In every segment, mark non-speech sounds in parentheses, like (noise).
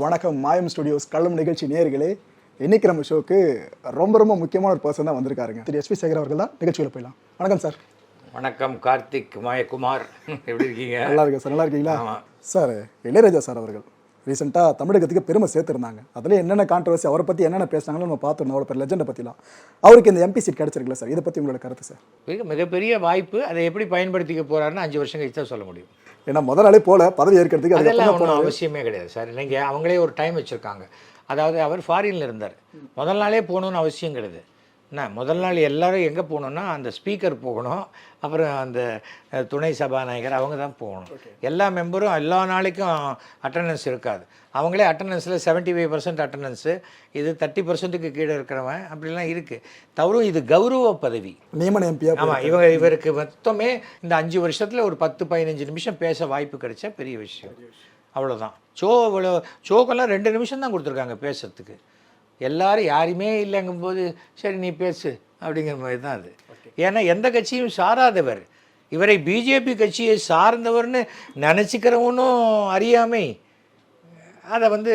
வணக்கம் மாயம் ஸ்டுடியோஸ் கள்ளம் நிகழ்ச்சி நேயர்களே. இன்னைக்கு நம்ம ஷோக்கு ரொம்ப ரொம்ப முக்கியமான ஒரு பர்சன் தான் வந்திருக்காருங்க. திரு எஸ்பி சேகர் அவர்கள் தான் நிகழ்ச்சியில் போயிடலாம். வணக்கம் சார். வணக்கம் கார்த்திக் மாயகுமார். எப்படி இருக்கீங்க? நல்லா இருக்கேன் சார். நல்லா இருக்கீங்களா. சார் இளையராஜா சார் அவர்கள். ரீசெண்டாக தமிழகத்துக்கு பெருமை சேர்த்துருந்தாங்க. அதில் என்னென்ன கான்ட்ரவர்சி அவரை பற்றி என்னென்ன பேசினாங்களோ நம்ம பார்த்துருந்தோம் அவ்வளோ பெரிய லெஜெண்டை பற்றிலாம் அவருக்கு இந்த எம்பி சீட் கிடச்சிருக்குல்ல சார். இதை பற்றி உங்களோட கருத்து சார். மிக மிகப்பெரிய வாய்ப்பு அதை எப்படி பயன்படுத்திக்க போறாருன்னு அஞ்சு வருஷம் கழிச்சு தான் சொல்ல முடியும். ஏன்னா முதல் நாளே போல பதவி ஏற்கிறதுக்கு அதெல்லாம் ஒன்றும் அவசியமே கிடையாது சார். நீங்கள் அவங்களே ஒரு டைம் வச்சுருக்காங்க. அதாவது அவர் ஃபாரின்ல இருந்தார். முதல் நாளே போகணுன்னு அவசியம் கிடையாது. என்ன முதல் நாள் எல்லாரும் எங்கே போகணுன்னா அந்த ஸ்பீக்கர் போகணும். அப்புறம் அந்த துணை சபாநாயகர் அவங்க தான் போகணும். எல்லா மெம்பரும் எல்லா நாளைக்கும் அட்டண்டன்ஸ் இருக்காது. அவங்களே அட்டண்டன்ஸில் செவன்ட்டி ஃபைவ் பர்சன்ட் அட்டண்டன்ஸு இது தேர்ட்டி பர்சன்ட்டுக்கு கீழே இருக்கிறவன் அப்படிலாம் இருக்குது தவறும் இது கௌரவ பதவி. நியமன எம்பியா ஆமாம் இவங்க இவருக்கு மொத்தமே இந்த அஞ்சு வருஷத்தில் ஒரு பத்து பதினஞ்சு நிமிஷம் பேச வாய்ப்பு கிடைச்சா பெரிய விஷயம். அவ்வளோதான் ஷோ அவ்வளோ ஷோக்கெல்லாம் ரெண்டு நிமிஷம் தான் கொடுத்துருக்காங்க பேசுறதுக்கு. எல்லாரும் யாருமே இல்லைங்கும்போது சரி நீ பேசு அப்படிங்கிற மாதிரி தான் அது. ஏன்னா எந்த கட்சியும் சாராதவர். இவரை பிஜேபி கட்சியை சார்ந்தவர்னு நினச்சிக்கிறவனும் அறியாமை. அதை வந்து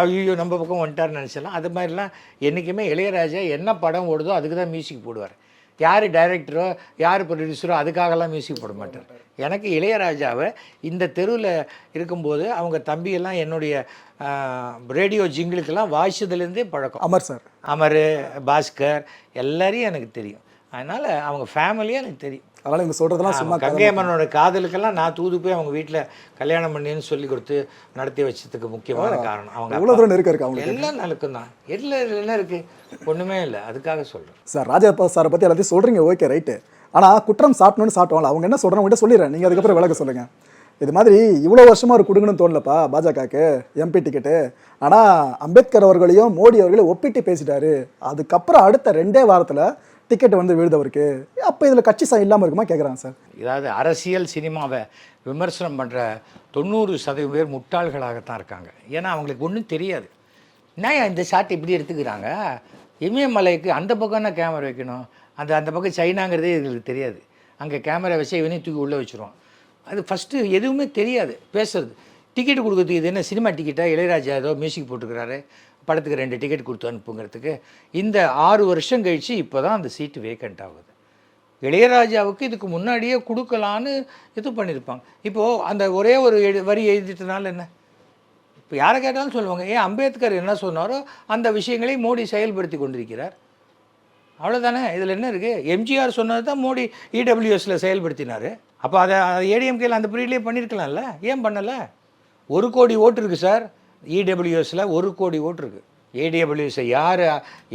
ஐயோ நம்ம பக்கம் வந்துட்டார்னு நினச்சலாம் அது மாதிரிலாம் என்றைக்குமே இளையராஜா என்ன படம் ஓடுதோ அதுக்கு தான் மியூசிக் போடுவார். யார் டைரக்டரோ யார் ப்ரொடியூசரோ அதுக்காகலாம் மியூசிக் போட மாட்டார். எனக்கு இளையராஜாவை இந்த தெருவில் இருக்கும்போது அவங்க தம்பியெல்லாம் என்னுடைய ரேடியோ ஜிங்கிளுக்கெல்லாம் வாய்ச்சதுலேருந்தே பழக்கம். அமர் சார். அமர் பாஸ்கர் எல்லாரையும் எனக்கு தெரியும். அதனால் அவங்க ஃபேமிலியும் எனக்கு தெரியும். அதனால் இவங்க சொல்கிறதெல்லாம் சும்மா ஆமா, கங்கை அம்மனோட காதலுக்கெல்லாம் நான் தூது போய் அவங்க வீட்டில் கல்யாணம் பண்ணின்னு சொல்லி கொடுத்து நடத்தி வச்சதுக்கு முக்கியமான காரணம். அவங்க எவ்வளோ தூரம் நெருக்கம் இருக்கு அவங்களுக்கு? எல்லாம் நலுக்கும் தான். எல்லாம் என்ன இருக்கு. ஒண்ணுமே இல்லை. அதுக்காக சொல்றேன். சார் ராஜா சாரை பற்றி எல்லாத்தையும் சொல்கிறீங்க ஓகே ரைட்டு. ஆனால் குற்றம் சாட்டணும்னு சாட்டுவாங்க அவங்க என்ன சொல்கிறாங்க உங்கள்கிட்ட சொல்லிடுறேன். நீங்கள் அதுக்கப்புறம் விளக்க சொல்லுங்கள் இது மாதிரி இவ்வளோ வருஷமாக ஒரு கொடுங்கன்னு தோணலப்பா பாஜகவுக்கு எம்பி டிக்கெட்டு ஆனால் அம்பேத்கர் அவர்களையும் மோடி அவர்களையும் ஒப்பிட்டு பேசிட்டாரு. அதுக்கப்புறம் அடுத்த ரெண்டே வாரத்தில் டிக்கெட் வந்து விழுதவருக்கு அப்போ இதில் கட்சி சார் இல்லாமல் இருக்குமா கேட்குறாங்க சார். இதாவது அரசியல் சினிமாவை விமர்சனம் பண்ணுற தொண்ணூறு சதவீதம் பேர் முட்டாள்களாகத்தான் இருக்காங்க. ஏன்னா அவங்களுக்கு ஒன்றும் தெரியாது. என்ன இந்த ஷாட் இப்படி எடுத்துக்கிறாங்க? இமயமலைக்கு அந்த பக்கம் என்ன கேமரா வைக்கணும்? அந்த அந்த பக்கம் சைனாங்கிறதே எங்களுக்கு தெரியாது. அங்கே கேமரா வச்சு இவனையும் தூக்கி உள்ளே வச்சுருவோம். அது ஃபஸ்ட்டு எதுவுமே தெரியாது. பேசுறது. டிக்கெட் கொடுக்குறதுக்கு இது என்ன சினிமா டிக்கெட்டா இளையராஜா ஏதோ மியூசிக் போட்டுக்கிறாரு படத்துக்கு ரெண்டு டிக்கெட் கொடுத்து அனுப்புங்கிறதுக்கு இந்த ஆறு வருஷம் கழித்து இப்போ தான் அந்த சீட்டு வேக்கண்ட் ஆகுது. இளையராஜாவுக்கு இதுக்கு முன்னாடியே கொடுக்கலான்னு இது பண்ணியிருப்பாங்க இப்போது அந்த ஒரே ஒரு எழு வரி எழுதிட்டனால என்ன? இப்போ யாரை கேட்டாலும் சொல்லுவாங்க ஏன் அம்பேத்கர் என்ன சொன்னாரோ அந்த விஷயங்களை மோடி செயல்படுத்தி கொண்டிருக்கிறார். அவ்வளோதானே இதில் என்ன இருக்குது எம்ஜிஆர் சொன்னது தான் மோடி இடபிள்யூஎஸில் செயல்படுத்தினார். அப்போ அதை ஏடிஎம்கேல அந்த பீரியட்லேயே பண்ணியிருக்கலாம்ல ஏன் பண்ணலை? ஒரு கோடி ஓட்டு இருக்குது சார். இடபிள்யூஎஸில் ஒரு கோடி ஓட்டு இருக்குது ஏடிடபிள்யூஎஸை யார்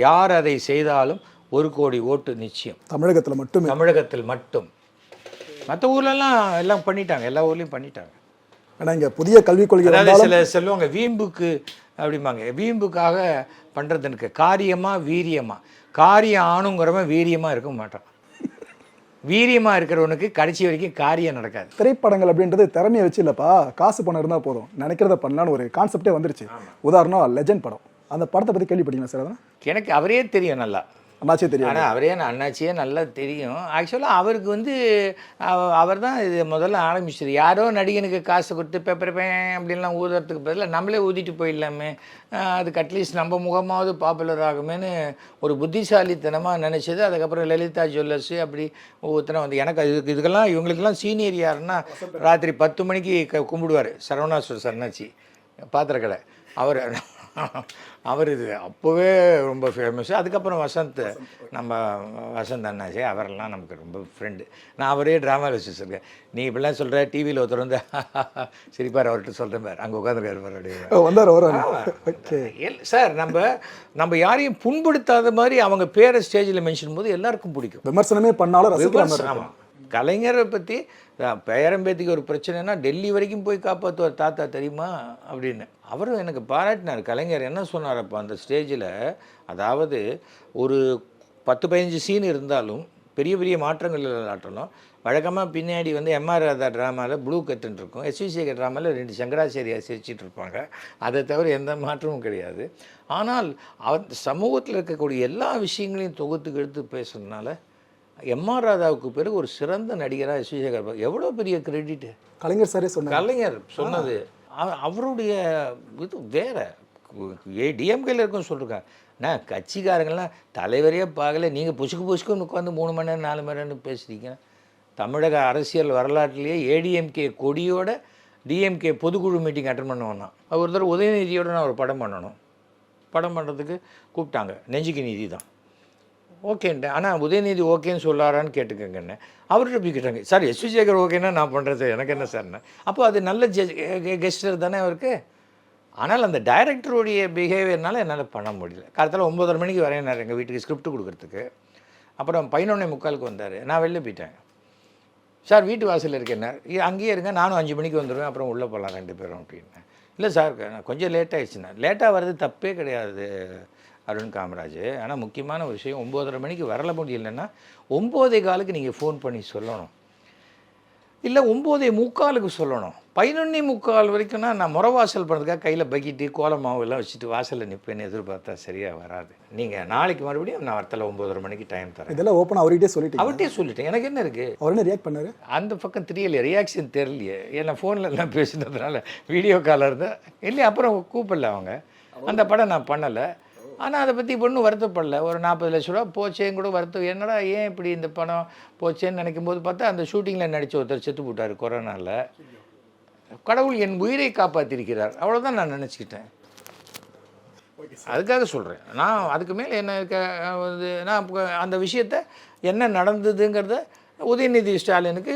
யார் அதை செய்தாலும் ஒரு கோடி ஓட்டு நிச்சயம். தமிழகத்தில் மட்டுமே. தமிழகத்தில் மட்டும். மற்ற ஊர்லலாம் எல்லாம் பண்ணிட்டாங்க எல்லா ஊர்லேயும் பண்ணிட்டாங்க. ஏன்னா இங்கே புதிய கல்விக் கொள்கை அதாவது சில சொல்லுவாங்க வீம்புக்கு அப்படிம்பாங்க. வீம்புக்காக பண்ணுறது எனக்கு காரியமா வீரியமா. காரியம் ஆணுங்கிறவன் வீரியமாக இருக்க மாட்டான். வீரியமாக இருக்கிறவனுக்கு கடைசி வரைக்கும் காரியம் நடக்காது. திரைப்படங்கள் அப்படின்றது திறமையை வச்சு இல்லப்பா காசு பணம் இருந்தால் போதும். நினைக்கிறத பண்ணலான்னு ஒரு கான்செப்டே வந்துருச்சு. உதாரணம் லெஜண்ட் படம். அந்த படத்தை பற்றி கேள்விப்பட்டீங்களா சார் அதான் எனக்கு அவரே தெரியும் நல்லா. அண்ணாச்சே தெரியும் ஆனால் அவரே நான் அண்ணாச்சியே நல்லா தெரியும். ஆக்சுவலாக அவருக்கு வந்து அவர் தான் இது முதல்ல ஆரம்பிச்சது. யாரோ நடிகனுக்கு காசு கொடுத்து பேப்பர் பேன் அப்படின்லாம் ஊதுறதுக்கு பதிலாக நம்மளே ஊதிட்டு போயிடலாமே. அதுக்கு அட்லீஸ்ட் நம்ம முகமாவது பாப்புலர் ஆகுமேன்னு ஒரு புத்திசாலித்தனமாக நினச்சது. அதுக்கப்புறம் லலிதா ஜுவல்லர்ஸு அப்படி ஒவ்வொருத்தரும் வந்து எனக்கு இதுக்கு இதுக்கெல்லாம் இவங்களுக்கெல்லாம் சீனியர் யாருன்னா ராத்திரி பத்து மணிக்கு க கும்பிடுவார். சரவணாஸ்வர் சரணாச்சி பாத்திரக்கடை. அவர் அவர் இது அப்போவே ரொம்ப ஃபேமஸ் அதுக்கப்புறம் வசந்த் நம்ம வசந்த் அண்ணாச்சி அவரெல்லாம் நமக்கு ரொம்ப ஃப்ரெண்டு நான் அவரே ட்ராமாவில் வச்சுருக்கேன் நீ இப்படிலாம் சொல்கிற டிவியில் ஒருத்தர் வந்து (laughs) சரிப்பார் அவர்கிட்ட சொல்கிறேன் பார். அங்கே உட்காந்துருக்காரு வந்தார் எல் சார் நம்ம நம்ம யாரையும் புண்படுத்தாத மாதிரி அவங்க பேரை ஸ்டேஜில் மென்ஷன் போது எல்லாருக்கும் பிடிக்கும். விமர்சனமே பண்ணாலும் ஆமாம் கலைஞரை பற்றி பேரம்பேத்திக்கு ஒரு பிரச்சனைனா டெல்லி வரைக்கும் போய் காப்பாற்றுவார் தாத்தா தெரியுமா? அப்படின்னு. அவரும் எனக்கு பாராட்டினார். கலைஞர் என்ன சொன்னார் அப்போ அந்த ஸ்டேஜில் அதாவது ஒரு பத்து பதினஞ்சு சீன் இருந்தாலும் பெரிய பெரிய மாற்றங்கள் இல்லாட்டணும் வழக்கமாக பின்னாடி வந்து எம்ஆர் ராதா ட்ராமாவில் ப்ளூ கட்டுன்னு இருக்கும். எஸ்விசேகர் ட்ராமாவில் ரெண்டு சங்கராச்சாரியா சிரிச்சிட்டு இருப்பாங்க. அதை தவிர எந்த மாற்றமும் கிடையாது. ஆனால் அவர் சமூகத்தில் இருக்கக்கூடிய எல்லா விஷயங்களையும் தொகுத்து எடுத்து பேசுகிறதுனால எம்ஆர் ராதாவுக்கு பிறகு ஒரு சிறந்த நடிகராக எஸ்வி சேகர் எவ்வளோ பெரிய கிரெடிட்டு கலைஞர் சாரே சொன்னார். கலைஞர் சொன்னது. அவ- அவருடைய இது வேற. ஏ டிஎம்கேல இருக்கும் சொல்லிருக்காங்க. நான் கட்சிக்காரங்கெல்லாம் தலைவரையே பார்க்கல. நீங்கள் புசுக்கு புசுக்குன்னு உட்காந்து மூணு மணி நேரம் நாலு மணி நேரம் பேசுறீங்க தமிழக அரசியல் வரலாற்றிலேயே ஏடிஎம்கே கொடியோட டிஎம்கே பொதுக்குழு மீட்டிங் அட்டன் பண்ண வந்தான் அவர் தடவை உதயநிதியோட நான் ஒரு படம் பண்ணணும். படம் பண்ணுறதுக்கு கூப்பிட்டாங்க. நெஞ்சுக்கு நீதி தான். ஓகேன்ட்டு ஆனால் உதயநிதி ஓகேன்னு சொல்லாரான்னு கேட்டுக்கங்கன்னு. அவர்கிட்ட போய் கேட்டாங்க சார் எஸ். வி. சேகர் ஓகேன்னா நான் பண்ணுறது எனக்கு என்ன சார்ண்ணே அப்போ அது நல்ல கெஸ்டர் தானே அவருக்கு. ஆனால் அந்த டைரக்டருடைய பிஹேவியர்னால என்னால் பண்ண முடியல. காலத்தில் ஒம்பதரை மணிக்கு வரையினார் எங்கள் வீட்டுக்கு ஸ்கிரிப்ட் கொடுக்கறதுக்கு. அப்புறம் பதினொன்னே முக்காலுக்கு வந்தார். நான் வெளில போயிட்டேன். சார் வீட்டு வாசலில் இருக்கேன் அங்கேயே இருங்க. நானும் அஞ்சு மணிக்கு வந்துடுவேன் அப்புறம் உள்ளே போகலாம் ரெண்டு பேரும் அப்படின்னு இல்லை சார் நான் கொஞ்சம் லேட் லேட்டாக வர்றது தப்பே கிடையாது. அருண் காமராஜ். ஆனால் முக்கியமான ஒரு விஷயம் ஒம்போதரை மணிக்கு வரல முடியலன்னா ஒம்போதே காலுக்கு நீங்கள் ஃபோன் பண்ணி சொல்லணும். இல்லை ஒம்போதே முக்காலுக்கு சொல்லணும். பதினொன்னே முக்கால் வரைக்கும்னா நான் முறவாசல் பண்ணுறதுக்காக கையில் பக்கிட்டு கோல மாவு எல்லாம் வச்சுட்டு வாசலில் நிற்பேன்னு எதிர்பார்த்தா சரியாக வராது. நீங்கள் நாளைக்கு மறுபடியும் நான் வரத்தில் ஒம்போதரை மணிக்கு டைம் தரேன். இதெல்லாம் ஓப்பன் அவர்கிட்டே சொல்லிட்டீங்க அவர்கிட்டயே சொல்லிட்டேன். எனக்கு என்ன இருக்குது அவர் என்ன ரியாக்ட் பண்ணாரு? அந்த பக்கம் தெரியலையே ரியாக்ஷன் தெரியலையே. ஏன்னா ஃபோனில் எல்லாம் பேசுனதுனால வீடியோ காலில் இருந்தால் இல்லையா அப்புறம் கூப்பிடல அவங்க. அந்த படம் நான் பண்ணலை. ஆனால் அதை பற்றி ஒன்றும் வருத்தப்படல. ஒரு நாற்பது லட்ச ரூபா போச்சேன்னு கூட வருத்தம். என்னடா ஏன் இப்படி இந்த படம் போச்சேன்னு நினைக்கும் போது பார்த்தா அந்த ஷூட்டிங்கில் நடித்த ஒருத்தர் செத்து போட்டார் கொரோனாவில் கடவுள் என் உயிரை காப்பாற்றிருக்கிறார் அவ்வளோதான் நான் நினச்சிக்கிட்டேன். அதுக்காக சொல்கிறேன் நான் அதுக்கு மேலே என்ன நான் இப்ப அந்த விஷயத்த என்ன நடந்ததுங்கிறத உதயநிதி ஸ்டாலினுக்கு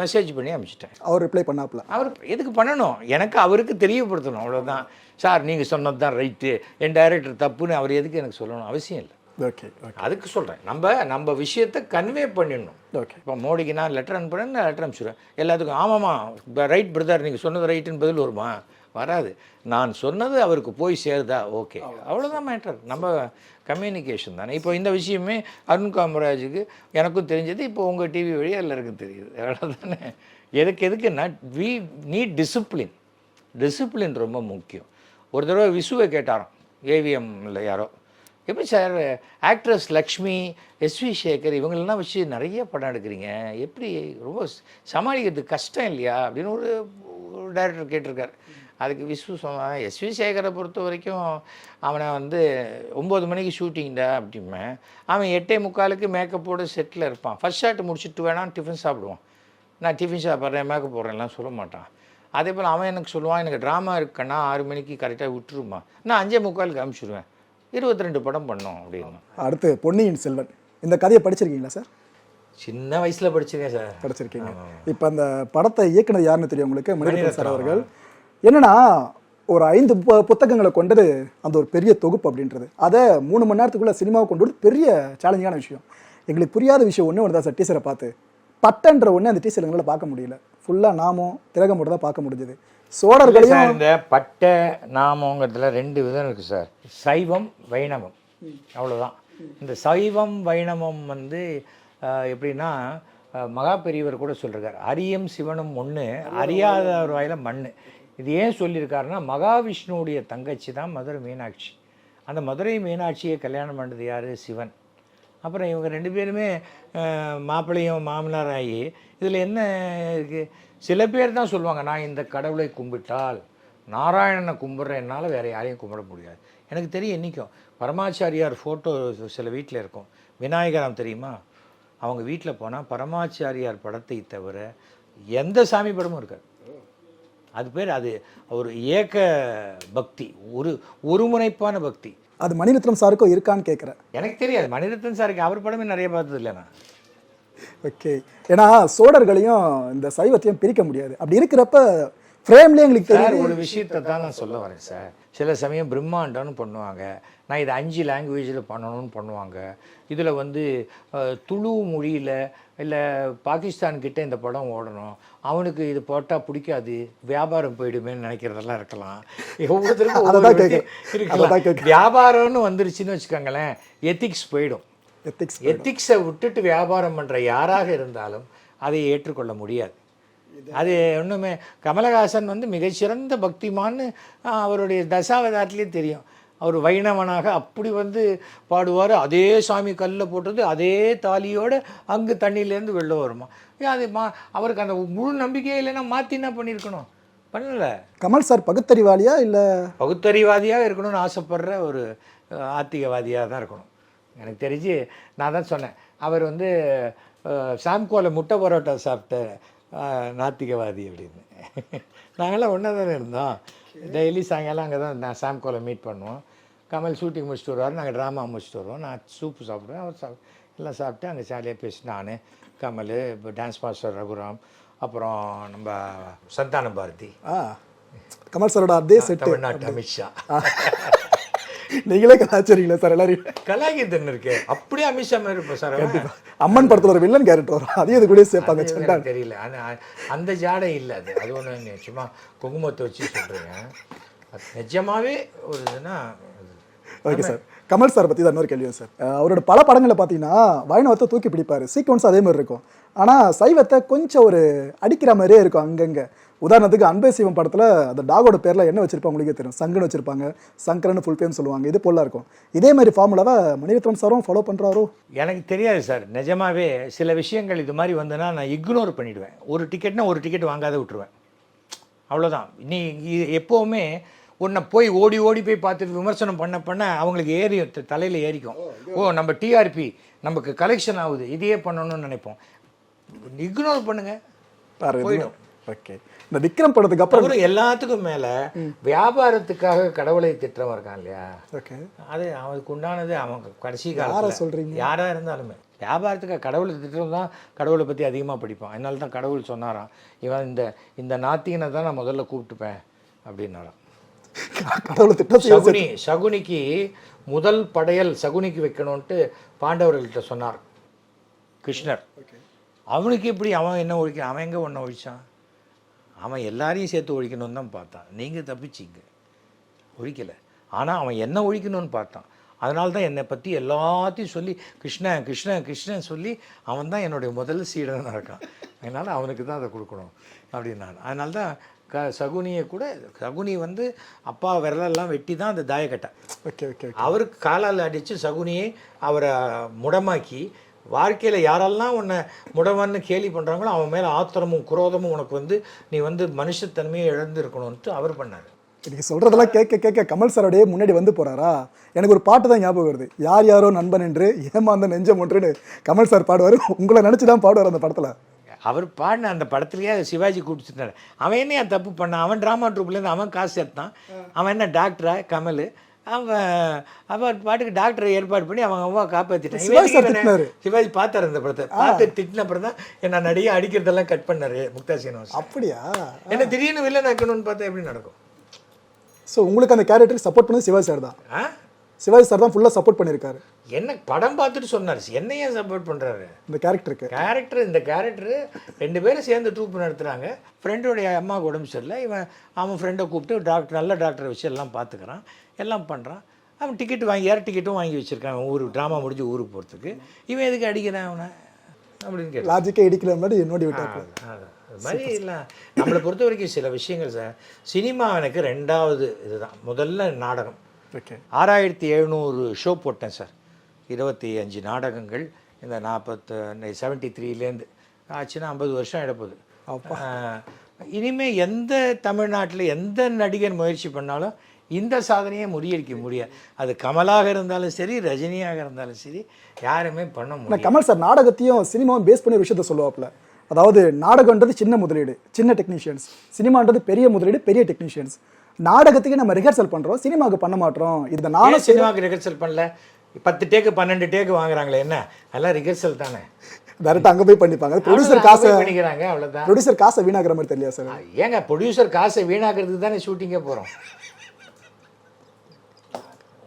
மெசேஜ் பண்ணி அனுப்பிச்சிட்டேன் அவர் ரிப்ளை பண்ணாப்ல அவர் எதுக்கு பண்ணணும்? எனக்கு அவருக்கு தெரியப்படுத்தணும். அவ்வளோதான் சார் நீங்கள் சொன்னது தான் ரைட்டு. என் டைரக்டர் தப்புன்னு அவர் எதுக்கு எனக்கு சொல்லணும் அவசியம் இல்லை. ஓகே ஓகே அதுக்கு சொல்கிறேன் நம்ம நம்ம விஷயத்தை கன்வே பண்ணிடணும். ஓகே இப்போ மோடிக்கு நான் லெட்டர் அனுப்புறேன் நான் லெட்டர் அனுப்பிச்சிடுவேன். எல்லாத்துக்கும் ஆமாம்மா ரைட் பிரதர் நீங்கள் சொன்னது ரைட்டுன்னு பதில் வருமா? வராது. நான் சொன்னது அவருக்கு போய் சேருதா? ஓகே அவ்வளோதான் மேட்டர் நம்ம கம்யூனிகேஷன் தானே. இப்போ இந்த விஷயமே அருண் காமராஜுக்கு எனக்கும் தெரிஞ்சது. இப்போ உங்கள் டிவி வழியாக எல்லாருக்கும் தெரியுது. அவ்வளோதானே எதுக்கு எதுக்குன்னா வி நீட் டிசிப்ளின் டிசிப்ளின் ரொம்ப முக்கியம். ஒரு தடவை விசுவை கேட்டாராம். இல்லை யாரோ. எப்படி sir actress Lakshmi S V Sekhar இவங்களெல்லாம் வச்சு நிறைய படம் எடுக்கிறீங்க. எப்படி ரொம்ப சமாளிக்கிறது கஷ்டம் இல்லையா? அப்படின்னு ஒரு டைரக்டர் கேட்டிருக்கார். அதுக்கு விஸ்வு சொன்னான் எஸ்வி சேகரை பொறுத்த வரைக்கும் அவனை வந்து ஒம்பது மணிக்கு ஷூட்டிங்டா அப்படிமே அவன் எட்டே முக்காலுக்கு மேக்கப்போடு செட்டில் இருப்பான். ஃபர்ஸ்ட் ஷாட் முடிச்சுட்டு வேணாம் டிஃபன் சாப்பிடுவான். நான் டிஃபன் சாப்பிட்றேன் மேக்கப் போடுறேன்லாம் சொல்ல மாட்டான். அதே போல் அவன் எனக்கு சொல்லுவான் எனக்கு ட்ராமா இருக்குன்னா ஆறு மணிக்கு கரெக்டாக விட்டுருமா நான் அஞ்சே முக்காலுக்கு அனுப்பிச்சிடுவேன் இருபத்தி ரெண்டு படம் பண்ணோம் அப்படின்னு. அடுத்து பொன்னியின் செல்வன். இந்த கதையை படிச்சிருக்கீங்களா சார்? சின்ன வயசில் படிச்சிருக்கேன் சார். படிச்சிருக்கீங்க. இப்போ அந்த படத்தை இயக்குனது யாருன்னு தெரியும் உங்களுக்கு? மணிரத்னம் சார் அவர்கள். என்னன்னா ஒரு ஐந்து புத்தகங்களை கொண்டது அந்த ஒரு பெரிய தொகுப்பு அப்படின்றது. அதை மூணு மணி நேரத்துக்குள்ள சினிமாவை கொண்டு வரது பெரிய சேலஞ்சான விஷயம். எங்களுக்கு புரியாத விஷயம் ஒன்று ஒன்று தான் சார் டீச்சரை பார்த்து. பட்டன்ற ஒன்று அந்த டீச்சர் எங்களால் பார்க்க முடியல. ஃபுல்லாக நாமம் திலகம் மட்டும் தான் பார்க்க முடிஞ்சது. சோழர்களையும் இந்த பட்டை நாமங்கிறதுல ரெண்டு விதம் இருக்குது சார். சைவம் வைணவம். அவ்வளோதான் இந்த சைவம் வைணவம் வந்து எப்படின்னா மகா பெரியவர் கூட சொல்லியிருக்கார் அரியம் சிவனும் ஒன்று அறியாதவர் வாயில மண் இது ஏன் சொல்லியிருக்காருன்னா மகாவிஷ்ணுவுடைய தங்கச்சி தான் மதுரை மீனாட்சி. அந்த மதுரை மீனாட்சியை கல்யாணம் பண்ணது யார்? சிவன். அப்புறம் இவங்க ரெண்டு பேருமே மாப்பிள்ளையும் மாமனார் ஆகி இதில் என்ன இருக்குது சில பேர் தான் சொல்லுவாங்க நான் இந்த கடவுளை கும்பிட்டால் நாராயணனை கும்பிட்றேன். என்னால் வேறு யாரையும் கும்பிட முடியாது. எனக்கு தெரியும் இன்றைக்கும் பரமாச்சாரியார் ஃபோட்டோ சில வீட்டில் இருக்கும். விநாயகரம் தெரியுமா? அவங்க வீட்டில் போனால் பரமாச்சாரியார் படத்தை தவிர எந்த சாமி படமும் இருக்காது. அது பேர் அது ஒரு ஏக பக்தி ஒரு ஒருமுனைப்பான பக்தி. அது மணிரத்னம் சாருக்கும் இருக்கான்னு கேட்குறேன் எனக்கு தெரியாது. மணிரத்னம் சாருக்கு அவர் படமே நிறைய பார்த்தது இல்லை நான். ஓகே. ஏன்னா சோழர்களையும் இந்த சைவத்தையும் பிரிக்க முடியாது. அப்படி இருக்கிறப்ப ஃப்ரேம்லேயே எங்களுக்கு தெரியும் ஒரு விஷயத்தை தான் நான் சொல்ல வரேன் சார். சில சமயம் பிரம்மாண்டம்னு பண்ணுவாங்க. நான் இதை அஞ்சு லாங்குவேஜில் பண்ணணும்னு பண்ணுவாங்க. இதில் வந்து துளு மொழியில் இல்லை பாகிஸ்தான் கிட்ட இந்த படம் ஓடணும். அவனுக்கு இது போட்டால் பிடிக்காது. வியாபாரம் போயிடுமேன்னு நினைக்கிறதெல்லாம் இருக்கலாம். (laughs) ஒவ்வொருத்தருக்கும் இருக்கலாம். வியாபாரம்னு வந்துருச்சுன்னு வச்சுக்கோங்களேன் எத்திக்ஸ் போயிடும். எத்திக்ஸ் எத்திக்ஸை விட்டுட்டு வியாபாரம் பண்ணுற யாராக இருந்தாலும் அதை ஏற்றுக்கொள்ள முடியாது. அது ஒன்றுமே கமலஹாசன் வந்து மிகச்சிறந்த பக்திமான்னு அவருடைய தசாவதாரத்திலே தெரியும். அவர் வைணவனாக அப்படி வந்து பாடுவார். அதே சாமி கல்லில் போட்டது அதே தாலியோட அங்கு தண்ணியிலேருந்து வெளில வருமா? ஏன் அது மா அவருக்கு அந்த முழு நம்பிக்கையே இல்லைன்னா மாற்றி என்ன பண்ணியிருக்கணும்? பண்ணல. கமல் சார் பகுத்தறிவாளியா இல்ல? பகுத்தறிவாதியாக இருக்கணும்னு ஆசைப்படுற ஒரு ஆத்திகவாதியாக தான் இருக்கணும். எனக்கு தெரிஞ்சு நான் தான் சொன்னேன். அவர் வந்து அஹ், சாம்கோல முட்டை பரோட்டா சாப்பிட்ட நாத்திகவாதி அப்படின்னு. நாங்களாம் ஒன்றா தானே இருந்தோம். டெய்லி சாயங்காலம் அங்கே தான் நான் சாம்கோலை மீட் பண்ணுவோம். கமல் ஷூட்டிங் முடிச்சுட்டு வருவார் நாங்கள் ட்ராமா முடிச்சுட்டு வருவோம். நான் சூப்பு சாப்பிடுவேன் அவர் சாப் எல்லாம் சாப்பிட்டு அங்கே ஜாலியாக பேசி நான் கமல் இப்போ டான்ஸ் மாஸ்டர் ரகுராம் அப்புறம் நம்ம சந்தான பாரதி. ஆ கமல் சாரோட அதே செட்டு. தமிழ்நாட்டு அமித்ஷா. நீங்களே கலாச்சாரிங்களா சார் எல்லாரையும்? கலாகிதன் இருக்கு. அப்படியே அமித்ஷா மாதிரி இருப்போம் சார். அம்மன் படத்துல ஒரு வில்லன் கேரக்டர் வரும். அதையும் இது கூட சேர்ப்பாங்க. சண்டா தெரியல. ஆனா அந்த ஜாடை இல்லை அது. அது ஒன்று சும்மா குங்குமத்தை வச்சு சொல்கிறேங்க நிஜமாவே ஒரு இதுனா ஓகே சார் கமல் சார் பற்றி தான் இன்னொரு கேள்வி சார் அவரோட பல படங்களில் பார்த்தீங்கன்னா வைணவத்தை தூக்கி பிடிப்பாரு. சீக்வன்ஸ் அதே மாதிரி இருக்கும். ஆனால் சைவத்தை கொஞ்சம் ஒரு அடிக்கிற மாதிரியே இருக்கும் அங்கங்கே. உதாரணத்துக்கு அன்பே சிவம் படத்தில் அந்த டாகோட பேரில் என்ன வச்சிருப்பாங்க உங்களுக்கே தெரியும். சங்கன்னு வச்சிருப்பாங்க. சங்கரன் ஃபுல் பேம் சொல்லுவாங்க. இது போல இருக்கும். இதே மாதிரி ஃபார்முலாவை மணிரத்னம் சாரும் ஃபாலோ பண்ணுறாரோ எனக்கு தெரியாது சார் நிஜமாவே சில விஷயங்கள் இது மாதிரி வந்ததுன்னா நான் இக்னோர் பண்ணிடுவேன். ஒரு டிக்கெட்னா ஒரு டிக்கெட் வாங்காத விட்டுருவேன். அவ்வளோதான் நீ எப்போவுமே உன்னை போய் ஓடி ஓடி போய் பார்த்துட்டு விமர்சனம் பண்ண பண்ண அவங்களுக்கு ஏறி தலையில் ஏறிக்கும். ஓ நம்ம டிஆர்பி நமக்கு கலெக்ஷன் ஆகுது. இதையே பண்ணணும்னு நினைப்போம். இக்னோர் பண்ணுங்க. போயிடும். ஓகே. இந்த விக்ரம் படத்துக்கு அப்புறம் எல்லாத்துக்கும் மேல வியாபாரத்துக்காக கடவுளை திட்டவன் இருக்கான் இல்லையா? ஓகே. அது அவனுக்கு உண்டானது அவன் கடைசி காலத்தில். சொல்றீங்க? யாரா இருந்தாலுமே. வியாபாரத்துக்கு கடவுளை திட்டம் தான் கடவுளை பத்தி அதிகமா படிப்பான். அதனால தான் கடவுள் சொன்னாராம். இவன் இந்த இந்த நாத்திகனை தான் நான் முதல்ல கூப்பிட்டுப்பேன் அப்படின்னாராம். கடவுளை திட்டம் சகுனி சகுனிக்கு முதல் படையல் சகுனிக்கு வைக்கணும்ன்ட்டு பாண்டவர்கள்ட்ட சொன்னார். கிருஷ்ணர். அவனுக்கு எப்படி அவன் என்ன ஒழிக்க அவன் எங்கே ஒன்றை ஒழிச்சான்? அவன் எல்லாரையும் சேர்த்து ஒழிக்கணும்னு தான் பார்த்தான். நீங்கள் தப்பிச்சிங்க. ஒழிக்கலை. ஆனால் அவன் என்ன ஒழிக்கணும்னு பார்த்தான். அதனால தான் என்னை பற்றி எல்லாத்தையும் சொல்லி கிருஷ்ணன் கிருஷ்ணன் கிருஷ்ணன் சொல்லி அவன் தான் என்னுடைய முதல் சீடனாக இருக்கான். அதனால் அவனுக்கு தான் அதை கொடுக்கணும். அப்படின்னான் அதனால தான் க சகுனியை கூட சகுனி வந்து அப்பா விரலெல்லாம் வெட்டி தான் அந்த தாயக்கட்டை ஓகே ஓகே அவருக்கு காலால் அடித்து சகுனியை அவரை முடமாக்கி வாழ்க்கையில் யாரெல்லாம் உன்னை முடவன்னு கேலி பண்ணுறாங்களோ அவன் மேலே ஆத்திரமும் குரோதமும் உனக்கு வந்து நீ வந்து மனுஷத்தன்மையை இழந்திருக்கணும்ட்டு அவர் பண்ணார். இன்னைக்கு சொல்றதெல்லாம் கேட்க கேட்க கமல் சாரோடய முன்னாடி வந்து போறாரா? எனக்கு ஒரு பாட்டு தான் ஞாபகம் வருது. யார் யாரோ நண்பன் என்று ஏமாந்த நெஞ்சம் ஒன்றுன்னு கமல் சார் பாடுவார். உங்களை நினைச்சு தான் பாடுவார் அந்த படத்துல. அவர் பாடின அந்த படத்துலயே சிவாஜி கூப்பிட்டுட்டார். அவன் என்ன தப்பு பண்ணான்? அவன் ட்ராமா ட்ரூப்லேருந்து அவன் காசு எடுத்தான் அவன் என்ன டாக்டரா கமல். அவன் அவன் பாட்டுக்கு டாக்டரை ஏற்பாடு பண்ணி அவன் அம்மா காப்பாற்றிட்டான் சிவாஜி பார்த்தாரு அந்த படத்தை. பார்த்து திட்டின அப்புறம் தான் என்ன நடிகை அடிக்கிறதெல்லாம் கட் பண்ணாரு முக்தா சீனிவாசன். அப்படியா? என்ன திடீர்னு வில்லன் வைக்கணும்னு பார்த்தா எப்படி நடக்கும்? ஸோ உங்களுக்கு அந்த கேரக்டருக்கு சப்போர்ட் பண்ணது சிவாஜி சார் தான். சிவாஜி சார் தான் ஃபுல்லாக சப்போர்ட் பண்ணியிருக்காரு. என்ன படம் பார்த்துட்டு சொன்னார். என்ன ஏன் சப்போர்ட் பண்ணுறாரு இந்த கேரக்டருக்கு கேரக்டர் இந்த கேரக்டர் ரெண்டு பேரும் சேர்ந்து ட்ரூப் நடத்துகிறாங்க ஃப்ரெண்டோடைய அம்மாவுக்கு உடம்பு சரியில்லை. இவன் அவன் ஃப்ரெண்டை கூப்பிட்டு டாக்டர் நல்ல டாக்டரை வச்சு எல்லாம் பார்த்துக்கிறான். எல்லாம் பண்ணுறான் அவன் டிக்கெட் வாங்கி ஏர் டிக்கெட்டும் வாங்கி வச்சுருக்கான். ஊருக்கு ட்ராமா முடிஞ்சு ஊருக்கு போகிறதுக்கு இவன் எதுக்கு அடிக்கிறான் அவனை? அப்படின்னு கேட்டான். லாஜிக்கே இடிக்கல முன்னாடி என்னோட அதான். அது மாதிரி இல்லை. நம்மளை பொறுத்த வரைக்கும் சில விஷயங்கள் சார் சினிமா எனக்கு ரெண்டாவது இதுதான். முதல்ல நாடகம். ஆறாயிரத்தி எழுநூறு ஷோ போட்டேன் சார். இருபத்தி அஞ்சு நாடகங்கள் இந்த நாற்பத்து செவன்ட்டி த்ரீலேருந்து ஆச்சுன்னா ஐம்பது வருஷம் எடுப்பது இனிமே எந்த தமிழ்நாட்டில் எந்த நடிகர் முயற்சி பண்ணாலும் இந்த சாதனையை முறியடிக்க முடியாது அது கமலாக இருந்தாலும் சரி ரஜினியாக இருந்தாலும் சரி யாருமே பண்ண நான் முடியாது கமல் சார் நாடகத்தையும் சினிமாவும் பேஸ் பண்ணி விஷயத்த சொல்லுவாப்புல. அதாவது நாடகன்றது சின்ன முதலீடு சின்ன டெக்னீஷியன்ஸ் சினிமான்றது பெரிய முதலீடு பெரிய டெக்னீஷியன்ஸ் நாடகத்துக்கு நம்ம ரிஹர்சல் பண்றோம் சினிமாவுக்கு பண்ண மாட்டோம். இதை நானும் சினிமாவுக்கு ரிஹர்சல் பண்ணல? பத்து டேக்கு பன்னெண்டு டேக்கு வாங்குறாங்களே என்ன? அதெல்லாம் ரிஹர்சல் தானே. டேரக்டா அங்க போய் பண்ணிப்பாங்க. ப்ரொடியூசர் காசை பண்ணிக்கிறாங்க அவ்வளோதான் ப்ரொடியூசர் காசை வீணாக்குற மாதிரி தெரியல சார் ஏங்க ப்ரொடியூசர் காசை வீணாக்கிறதுக்கு தானே ஷூட்டிங்கே போகிறோம்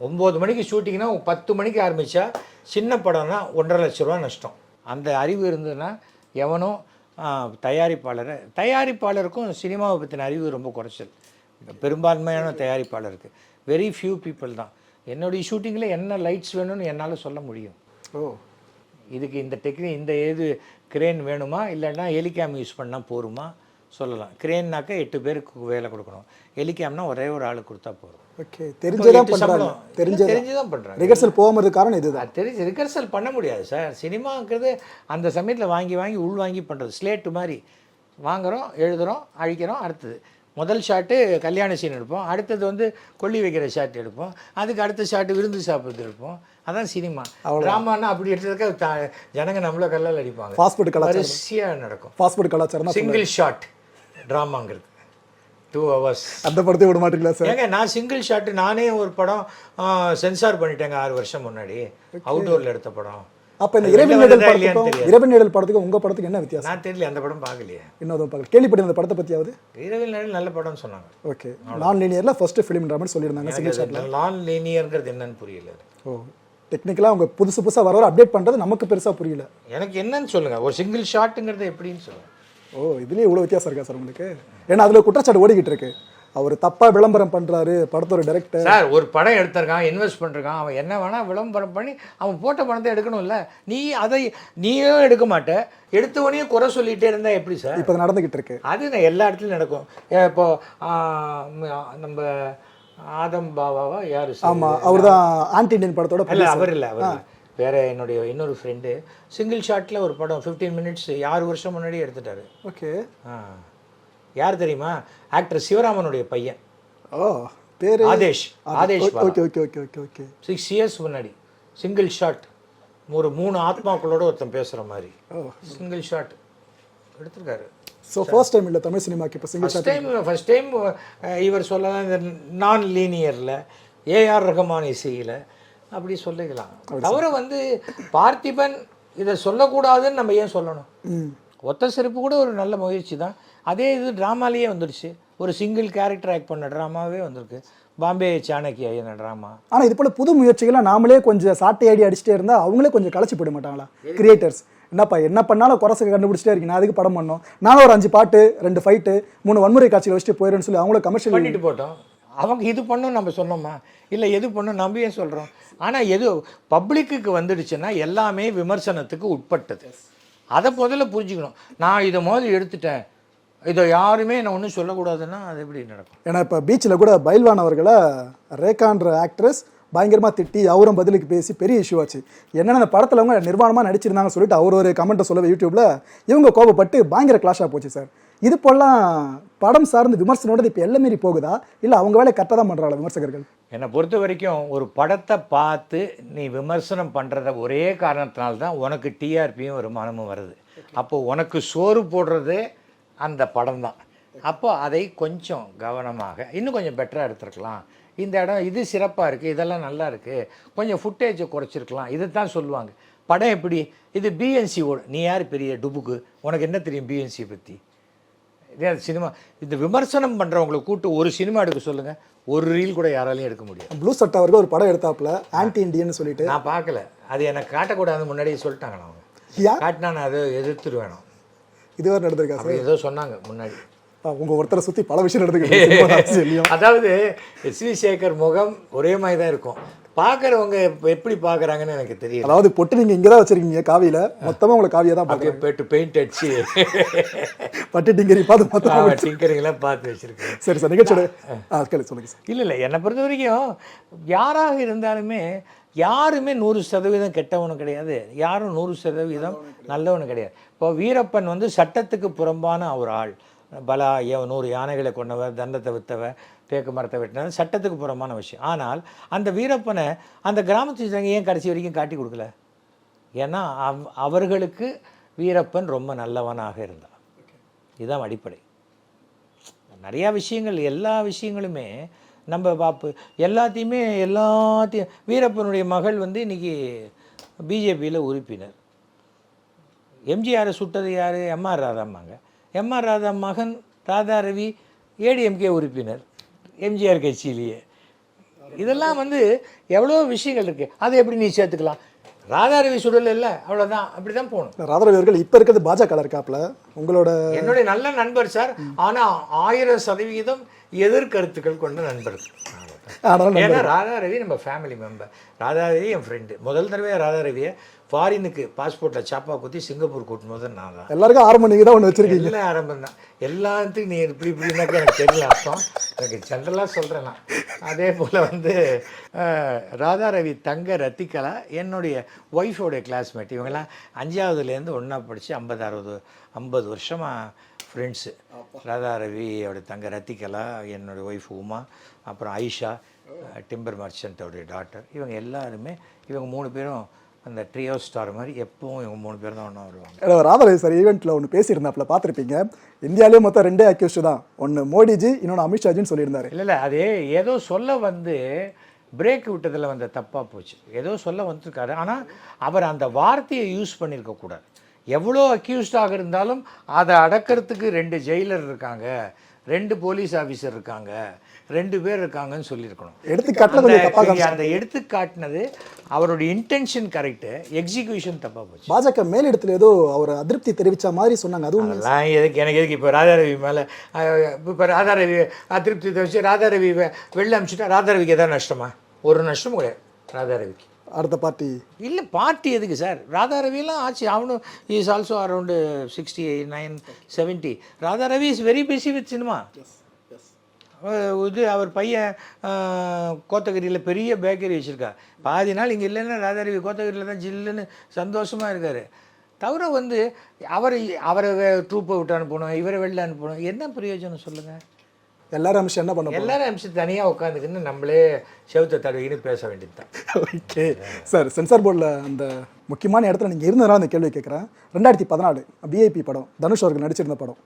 ஒம்பது மணிக்கு ஷூட்டிங்னா பத்து மணிக்கு ஆரம்பித்தா சின்ன படம்னா ஒன்றரை லட்ச ரூபா நஷ்டம். அந்த அறிவு இருந்ததுன்னா எவனும் தயாரிப்பாளரை தயாரிப்பாளருக்கும் சினிமாவை பற்றின அறிவு ரொம்ப குறைச்சல். பெரும்பான்மையான தயாரிப்பாளருக்கு. வெரி ஃபியூ பீப்புள் தான். என்னுடைய ஷூட்டிங்கில் என்ன லைட்ஸ் வேணும்னு என்னால் சொல்ல முடியும். ஓ. இதுக்கு இந்த டெக்னிக் இந்த இது கிரேன் வேணுமா? இல்லைன்னா ஹெலிகேம் யூஸ் பண்ணால் போருமா? சொல்லலாம். கிரேன்னாக்கா எட்டு பேருக்கு வேலை கொடுக்கணும். ஹெலிகேம்னா ஒரே ஒரு ஆளுக்கு கொடுத்தா போதும். ஓகே. தெரிஞ்சதான் எட்டு பண்றாங்க. சம்பளம். தெரிஞ்சதான். தெரிஞ்சுதான் பண்றாங்க. ரிஹர்சல் போகாம காரணம் இதுதான். தெரிஞ்சு ரிகர்சல் பண்ண முடியாது சார். சினிமாங்கிறது அந்த சமயத்தில் வாங்கி வாங்கி உள் வாங்கி பண்ணுறது ஸ்லேட்டு மாதிரி வாங்குறோம் எழுதுறோம் அழிக்கிறோம் அடுத்தது. முதல் ஷாட்டு கல்யாண சீன் எடுப்போம். அடுத்தது வந்து கொல்லி வைக்கிற ஷாட் எடுப்போம். அதுக்கு அடுத்த ஷாட்டு விருந்து சாப்பிட்றது எடுப்போம். அதான் சினிமா. ட்ராமான்னா அப்படி எடுத்ததுக்கு ஜனங்க நம்மள கல்லால் அடிப்பாங்க. ஃபுட் கலாச்சாரம். வரிசையாக நடக்கும். ஃபுட் கலாச்சாரம் சிங்கிள் ஷாட் ட்ராமாங்கிறது டூ ஹவர்ஸ் அந்த படத்தை விட மாட்டீங்களா சார் ஏங்க நான் சிங்கிள் ஷாட்டு நானே ஒரு படம் சென்சார் பண்ணிட்டேங்க ஆறு வருஷம் முன்னாடி. அவுட்டோரில் எடுத்த படம். அப்ப இந்த இரவின் நிழல் படத்துக்கும். இரவின் நிழல் படத்துக்கும் உங்க படத்துக்கு என்ன வித்தியாசம்? நான் தெரியல அந்த படம் பார்க்கலையே. இன்னொரு பார்க்கல கேள்விப்பட்ட அந்த படத்தை பத்தியாவது? இரவில் நிழல் நல்ல படம்னு சொன்னாங்க. ஓகே. நான் லீனியர்ல ஃபர்ஸ்ட் ஃபிலிம்ன்ற மாதிரி சொல்லியிருந்தாங்க சிங்கிள் ஷாட் எனக்கு நான் லீனியர்ங்கிறது என்னன்னு புரியல ஓ டெக்னிக்கலாக அவங்க புதுசு புதுசா வர வர அப்டேட் பண்றது நமக்கு பெருசா புரியல. எனக்கு என்னன்னு சொல்லுங்க. ஒரு சிங்கிள் ஷாட்டுங்கிறது எப்படின்னு சொல்லுங்க. ஓ இதுலயே இவ்வளவு வித்தியாசம் இருக்கா சார் உங்களுக்கு? ஏன்னா அதுல குற்றச்சாட்டு ஓடிக்கிட்டு இருக்கு. அவர் தப்பா விளம்பரம் பண்றாரு படத்தோட டைரக்டர் சார் ஒரு படம் எடுத்திருக்கான் இன்வெஸ்ட் பண்ணிருக்கான் அவன் என்ன வேணா விளம்பரம் பண்ணி அவன் போட்ட பணத்தை எடுக்கணும்ல. நீ அதை நீயும் எடுக்க மாட்ட எடுத்தவனையும் குறை சொல்லிட்டே இருந்தா எப்படி சார்? இப்போ நடந்துகிட்டு இருக்கு. அது நான் எல்லா இடத்துலையும் நடக்கும். இப்போ நம்ம ஆதம் பாபாவா யாரு சார்? ஆமா அவர்தான் ஆன்டி இண்டியன் படத்தோட இல்ல அவர் இல்ல அவர். வேற என்னுடைய இன்னொரு ஃப்ரெண்டு சிங்கிள் ஷாட்ல ஒரு படம் 15 மினிட்ஸ் ஆறு வருஷம் முன்னாடி எடுத்துட்டாரு. ஓகே ஆ. யார் தெரியுமா? ஆக்டர் சிவராமனுடைய பையன். ஓ பேரு? Aadesh. Aadesh okay okay okay okay okay. Six years முன்னாடி சிங்கிள் ஷாட் ஒரு மூணு ஆத்மாக்களோட ஒருத்தன் பேசுற மாதிரி. சிங்கிள் ஷாட் எடுத்திருக்காரு. ஸோ ஃபர்ஸ்ட் டைம் இல்லை தமிழ் சினிமாக்கு இப்போ single first time first time இவர் சொல்லலாம் இந்த நான் லீனியரில் ஏஆர் ரஹ்மான் இசையில் அப்படி சொல்லிக்கலாம். தவிர வந்து பார்த்திபன் இதை சொல்லக்கூடாதுன்னு நம்ம ஏன் சொல்லணும்? ஒத்த செருப்பு கூட ஒரு நல்ல முயற்சி தான். அதே இது ட்ராமாலேயே வந்துடுச்சு. ஒரு சிங்கிள் கேரக்டர் ஆக்ட் பண்ண ட்ராமாவே வந்திருக்கு. பாம்பே சாணக்கியா என்ன ட்ராமா ஆனா இது போல புது முயற்சிகளை நாமளே கொஞ்சம் சாட்டை அடி அடிச்சுட்டே இருந்தா அவங்களே கொஞ்சம் களைச்சு போயிட மாட்டாங்களா? கிரியேட்டர்ஸ் என்னப்பா என்ன பண்ணாலும் குறைச கண்டுபிடிச்சிட்டே இருக்கீங்க. அதுக்கு படம் பண்ணோம் நானும் ஒரு அஞ்சு பாட்டு ரெண்டு ஃபைட்டு மூணு வன்முறை காட்சிகள் வச்சுட்டு போயிடுன்னு சொல்லி அவங்கள கமர்ஷியல் பண்ணிட்டு போட்டோம். அவங்க இது பண்ணும் நம்ம சொன்னோமா? இல்லை எது பண்ணும் நம்ம ஏன் சொல்கிறோம் ஆனால் எது பப்ளிக்குக்கு வந்துடுச்சுன்னா எல்லாமே விமர்சனத்துக்கு உட்பட்டது. அதை முதல்ல புரிஞ்சுக்கணும். நான் இதை முதல்ல எடுத்துட்டேன். இதை யாருமே நான் ஒன்றும் சொல்லக்கூடாதுன்னா அது எப்படி நடக்கும்? ஏன்னா இப்போ பீச்சில் கூட பைல்வான் அவர்களை ரேகான்ற ஆக்ட்ரஸ் பயங்கரமாக திட்டி அவரும் பதிலுக்கு பேசி பெரிய இஷ்யூ ஆச்சு. என்னென்ன அந்த படத்தில் அவங்க நிர்வாணமாக நடிச்சிருந்தாங்க சொல்லிட்டு அவர் ஒரு கமெண்ட்டை சொல்லவே யூடியூப்ல இவங்க கோபப்பட்டு பயங்கர கிளாஷாக போச்சு சார். இது போலாம் படம் சார்ந்து விமர்சனோட இப்போ எல்லாம் மீறி போகுதா? இல்லை அவங்க வேலையை கரெக்டாக தான் பண்ணுறாங்களா விமர்சகர்கள்? என்னை பொறுத்த வரைக்கும் ஒரு படத்தை பார்த்து நீ விமர்சனம் பண்ணுறத ஒரே காரணத்தினால்தான் உனக்கு டிஆர்பியும் வருமானமும் வருது. அப்போ உனக்கு சோறு போடுறது அந்த படம் தான் அப்போ அதை கொஞ்சம் கவனமாக இன்னும் கொஞ்சம் பெட்டராக எடுத்துருக்கலாம். இந்த இடம் இது சிறப்பாக இருக்குது இதெல்லாம் நல்லா இருக்குது கொஞ்சம் ஃபுட்டேஜை குறைச்சிருக்கலாம். இதை தான் சொல்லுவாங்க. படம் எப்படி? இது பிஎன்சி ஓடு நீ யார் பெரிய டுபுக்கு? உனக்கு என்ன தெரியும் பிஎன்சி பற்றி இதே சினிமா இந்த விமர்சனம் பண்ணுறவங்களை கூட்டு ஒரு சினிமா எடுக்க சொல்லுங்கள் ஒரு ரீல் கூட யாராலையும் எடுக்க முடியாது. ப்ளூ சட்டை அவர்கள் ஒரு படம் எடுத்தாப்புல ஆன்டி இண்டியன் சொல்லிட்டு. நான் பார்க்கல. அது எனக்கு காட்டக்கூடாதுன்னு முன்னாடியே சொல்லிட்டாங்க யா காட்டினா நான் அதை எதிர்த்துருவேன். இதுவரை நடந்திருக்கா சார்? ஏதோ சொன்னாங்க முன்னாடி. உங்க ஒருத்தரை சுத்தி பல விஷயம் நடந்துக்கிட்டு அதாவது எஸ் வி சேகர் முகம் ஒரே மாதிரி தான் இருக்கும். பார்க்குறவங்க எப்படி பார்க்குறாங்கன்னு எனக்கு தெரியல. அதாவது பொட்டு நீங்க இங்க தான் வச்சிருக்கீங்க காவியில. மொத்தமா உங்களை காவியா தான் அப்படியே போயிட்டு பெயிண்ட் அடிச்சு. பட்டு டிங்கரி பார்த்து மொத்தமா டிங்கரிங்லாம் பார்த்து வச்சிருக்கேன். சரி சார் நிகழ்ச்சியோட ஆ கேளு சொல்லுங்க சார். இல்லை இல்லை என்னை பொறுத்த வரைக்கும் யாராக இருந்தாலுமே யாருமே நூறு சதவீதம் கெட்டவனும் கிடையாது. யாரும் நூறு சதவீதம் நல்லவனும் கிடையாது. இப்போ வீரப்பன் வந்து சட்டத்துக்கு புறம்பான ஒரு ஆள். பலா நூறு யானைகளை கொண்டவர் தண்டத்தை வித்தவர் தேக்கு மரத்தை வெட்டினவர் சட்டத்துக்கு புறம்பான விஷயம். ஆனால் அந்த வீரப்பனை அந்த கிராமத்து ஜனங்க ஏன் கடைசி வரைக்கும் காட்டி கொடுக்கல? ஏன்னா அவ் அவர்களுக்கு வீரப்பன் ரொம்ப நல்லவனாக இருந்தான். இதுதான் அடிப்படை. நிறையா விஷயங்கள் எல்லா விஷயங்களுமே நம்ம பாப்பு. எல்லாத்தையுமே எல்லாத்தையும் வீரப்பனுடைய மகள் வந்து இன்னைக்கு பிஜேபியில் உறுப்பினர். எம்ஜிஆரை சுட்டது யார்? எம்ஆர் ராதாம்மாங்க. எம்ஆர் ராதா மகன் ராதா ரவி ஏடிஎம்கே உறுப்பினர் எம்ஜிஆர் கட்சியிலேயே. இதெல்லாம் வந்து எவ்வளோ விஷயங்கள் இருக்குது அதை எப்படி நீ சேர்த்துக்கலாம்? ராதா ரவி சுடல இல்லை அவ்வளோதான் அப்படி தான் போகணும் ராதாரவி அவர்கள் இப்ப இருக்கிறது பாஜக இருக்காப்ல. உங்களோட என்னுடைய நல்ல நண்பர் சார். ஆனா ஆயிரம் சதவிகிதம் எதிர்கருத்துக்கள் கொண்ட நண்பர் ஆனாலும் ஏன்னா ராதா ரவி நம்ம ஃபேமிலி மெம்பர் ராதா ரவி என் ஃப்ரெண்டு முதல் தடவை ராதா ரவியை ஃபாரினுக்கு பாஸ்போர்ட்டில் சாப்பா குத்தி சிங்கப்பூர் போது நான் தான். எல்லாருக்கும் ஆரம்பம் நீங்க தான் ஒன்று வச்சிருக்கீங்க. எல்லாம் ஆரம்பம் தான். எல்லாத்துக்கும் நீ இப்படி இப்படின்னாக்க எனக்கு தெரியல அர்த்தம். எனக்கு ஜென்ரலாக சொல்கிறேன் நான். அதே போல் வந்து ராதா ரவி தங்க ரத்திகலா என்னுடைய ஒய்ஃபோடைய கிளாஸ்மேட் இவங்கெல்லாம் அஞ்சாவதுலேருந்து ஒன்றா படித்து ஐம்பது அறுபது ஐம்பது வருஷமாக ஃப்ரெண்ட்ஸு ராதா ரவி அவருடைய தங்க ரத்திகலா என்னோடய ஒய்ஃப் உமா அப்புறம் ஐஷா டிம்பர் மர்ச்சன்ட் அவருடைய டாட்டர் இவங்க எல்லாருமே இவங்க மூணு பேரும் அந்த ட்ரியோ ஸ்டார் மாதிரி எப்பவும் இவங்க மூணு பேர் தான் ஒன்றா வருவாங்க. ராதாரவி சார் ஈவெண்ட்டில் ஒன்று பேசியிருந்தாப்புல பார்த்துருப்பீங்க. இந்தியாவிலேயே மொத்தம் ரெண்டே அக்யூஸ்ட் தான். ஒன்று மோடிஜி இன்னொன்று அமித்ஷாஜின்னு சொல்லியிருந்தாரு. இல்லை இல்லை அது ஏதோ சொல்ல வந்து பிரேக் விட்டதில் வந்த தப்பாக போச்சு. ஏதோ சொல்ல வந்திருக்காரு. ஆனால் அவர் அந்த வார்த்தையை யூஸ் பண்ணியிருக்க கூடாது. எவ்வளோ அக்யூஸ்டாக இருந்தாலும் அதை அடக்கிறதுக்கு ரெண்டு ஜெயிலர் இருக்காங்க ரெண்டு போலீஸ் ஆஃபீஸர் இருக்காங்க ரெண்டு பேர் இருக்காங்கன்னு சொல்லியிருக்கணும். தப்பாக அந்த- அந்த எடுத்து காட்டினது அவருடைய இன்டென்ஷன் கரெக்டு எக்ஸிக்யூஷன் தப்பாக போச்சு. பாஜக மேலிடத்துல ஏதோ அவர் அதிருப்தி தெரிவிச்ச மாதிரி சொன்னாங்க. அதுவும் அதெல்லாம் எதுக்கு எனக்கு எதுக்கு இப்போ ராதாரவி மேலே இப்போ ராதாரவி அதிருப்தி தெரிவிச்சு ராதாரவி வெளில அனுப்பிச்சுட்டா ராதாரவிக்கு எதாவது நஷ்டமா? ஒரு நஷ்டமும் கிடையாது ராதாரவிக்கு. அடுத்த பார்ட்டி? இல்லை பார்ட்டி எதுக்கு சார்? ராதாரவிலாம் ஆச்சு. அவனும் is also around sixty nine seventy Radharavi is very busy with cinema இது அவர் பையன் கோத்தகிரியில் பெரிய பேக்கரி வச்சுருக்கா பாதி நாள் இங்கே இல்லைன்னா ராதாரவி கோத்தகிரியில் தான் ஜில்லுன்னு சந்தோஷமாக இருக்கார். தவிர வந்து அவர் அவரை ட்ரூப்பை விட்டு அனுப்பணும் இவரை வெளில அனுப்பணும் என்ன பிரயோஜனம் சொல்லுங்கள் எல்லாரும் அமிஷம் என்ன பண்ண போறோம்? எல்லாரும் அம்சம் தனியாக உட்காந்துக்கின்னு நம்மளே செவுத்த தடவின்னு பேச வேண்டியது தான் ஓகே சார் சென்சார் போர்டில் அந்த முக்கியமான இடத்துல நீங்கள் இருந்ததுனால அந்த கேள்வி கேட்குறேன் ரெண்டாயிரத்தி பதினாலு பிஐபி படம் தனுஷ் அவர்கள் நடிச்சிருந்த படம்.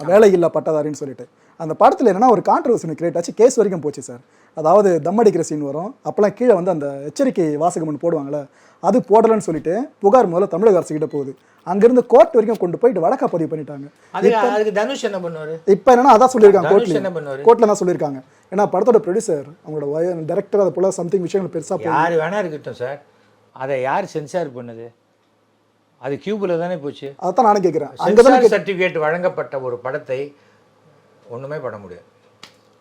வேலை இல்லா பட்டதாரின்னு சொல்லிட்டு. அந்த படத்தில் என்னன்னா ஒரு கான்ட்ரவர்சி கிரியேட் ஆச்சு. கேஸ் வரைக்கும் போச்சு சார் அதாவது தம் அடிக்கிற சீன் வரும். அப்போலாம் கீழே வந்து அந்த எச்சரிக்கை வாசகம் ஒன்று போடுவாங்கள்ல அது போடலன்னு சொல்லிட்டு புகார் முதல்ல தமிழக அரசு கிட்ட போகுது. அங்கிருந்து கோர்ட் வரைக்கும் கொண்டு போயிட்டு வழக்கா பதிவு பண்ணிட்டாங்க. அது அதுக்கு தனுஷ் என்ன பண்ணுவார்? இப்போ என்னன்னா அதான் சொல்லியிருக்காங்க கோர்ட்ல என்ன பண்ணுவாரு? கோர்ட்ல தான் சொல்லியிருக்காங்க. ஏன்னா படத்தோட ப்ரொடியூசர் அவங்களோட டேரக்டர் அது போல சம்திங் விஷயங்கள் பெருசாக யார் வேணா இருக்கட்டும் சார் அதை யார் சென்சார் பண்ணுது? அது கியூபில் தானே போச்சு? அதான் நானும் கேட்குறேன் அங்கே சர்டிஃபிகேட் வழங்கப்பட்ட ஒரு படத்தை ஒண்ணுமே பண்ண முடியாது.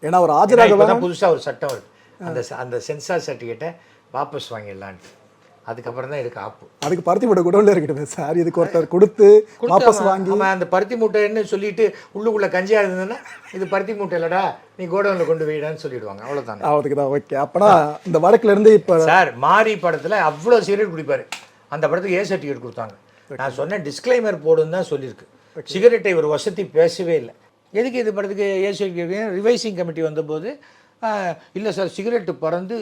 ஏன்னா ஒரு ஆஜராக இப்பதான் புதுசா ஒரு சட்டம் வருது. அந்த அந்த சென்சார் சர்டிஃபிகேட்டை வாபஸ் வாங்கிடலான்ட்டு. அதுக்கப்புறம் தான் எடுக்க ஆப்பு. அதுக்கு பருத்தி போட்ட குடோன்ல இருக்குது சார். இதுக்கு ஒருத்தர் கொடுத்து வாபஸ் வாங்கி அவன் அந்த பருத்தி மூட்டைன்னு சொல்லிட்டு உள்ளுக்குள்ள கஞ்சியா இருந்ததுன்னா இது பருத்தி மூட்டை இல்லடா நீ கோடவுன்ல கொண்டு போயிடான்னு சொல்லிடுவாங்க. அவ்வளவுதான். அதுக்கு தான் ஓகே. அப்பனா இந்த வழக்குல இருந்து இப்போ சார் மாரி படத்துல அவ்வளோ சிகரெட் குடிப்பாரு. அந்த படத்துக்கு ஏ சர்டிஃபிகேட் கொடுத்தாங்க. நான் சொன்னேன் டிஸ்க்ளைமர் போடுன்னு தான் சொல்லியிருக்கு. சிகரெட்டை ஒரு வசதி பேசவே இல்லை. எதுக்கு இது படத்துக்கு ஏ சர்டிஃபிகேட் ரிவைசிங் கமிட்டி வந்தபோது இல்லை சார் சிகரெட்டு பறந்து